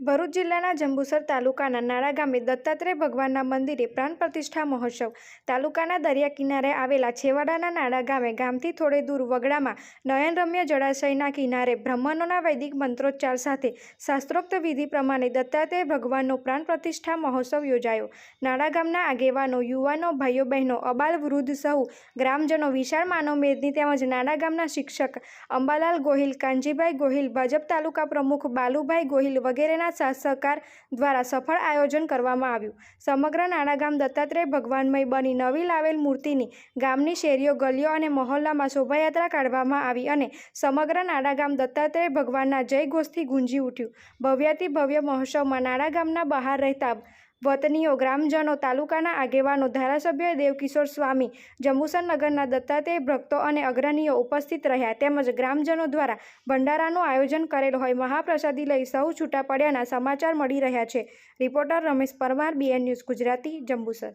ભરૂચ જિલ્લાના જંબુસર તાલુકાના નાળા ગામે દત્તાત્રેય ભગવાનના મંદિરે પ્રાણ પ્રતિષ્ઠા મહોત્સવ. તાલુકાના દરિયા કિનારે આવેલા છેવાડાના નાળા ગામે ગામથી થોડે દૂર વગડામાં નયનરમ્ય જળાશયના કિનારે બ્રાહ્મણોના વૈદિક મંત્રોચ્ચાર સાથે શાસ્ત્રોક્ત વિધિ પ્રમાણે દત્તાત્રેય ભગવાનનો પ્રાણ પ્રતિષ્ઠા મહોત્સવ યોજાયો. નાળા ગામના આગેવાનો, યુવાનો ભાઈઓ બહેનો અબાલ વૃદ્ધ સહુ ગ્રામજનો, વિશાળ માનવમેદની તેમજ નાળા ગામના શિક્ષક અંબાલાલ ગોહિલ, કાનજીભાઈ ગોહિલ, ભાજપ તાલુકા પ્રમુખ બાલુભાઈ ગોહિલ વગેરેના સાથ સહકાર દ્વારા સફળ આયોજન કરવામાં આવ્યું. સમગ્ર નાડા ગામ દત્તાત્રેય ભગવાનમય બની નવી લાવેલ મૂર્તિની ગામની શેરીઓ, ગલીઓ અને મહોલ્લામાં શોભાયાત્રા કાઢવામાં આવી અને સમગ્ર નાડા ગામ દત્તાત્રેય ભગવાનના જય ગોષથી ગુંજી ઉઠ્યું. ભવ્યાતિ ભવ્ય મહોત્સવમાં નાડા ગામના બહાર રહેતા વતનીઓ, ગ્રામજનો, તાલુકાના આગેવાનો, ધારાસભ્ય દેવકિશોર સ્વામી જંબુસર નગરના દત્તાત્રેય ભક્તો અને અગ્રણીઓ ઉપસ્થિત રહ્યા તેમજ ગ્રામજનો દ્વારા ભંડારાનું આયોજન કરેલ હોય મહાપ્રસાદી લઈ સૌ છૂટા પડ્યાના સમાચાર મળી રહ્યા છે. Reporter Ramesh Parmar BN news Gujarati, Jambusar.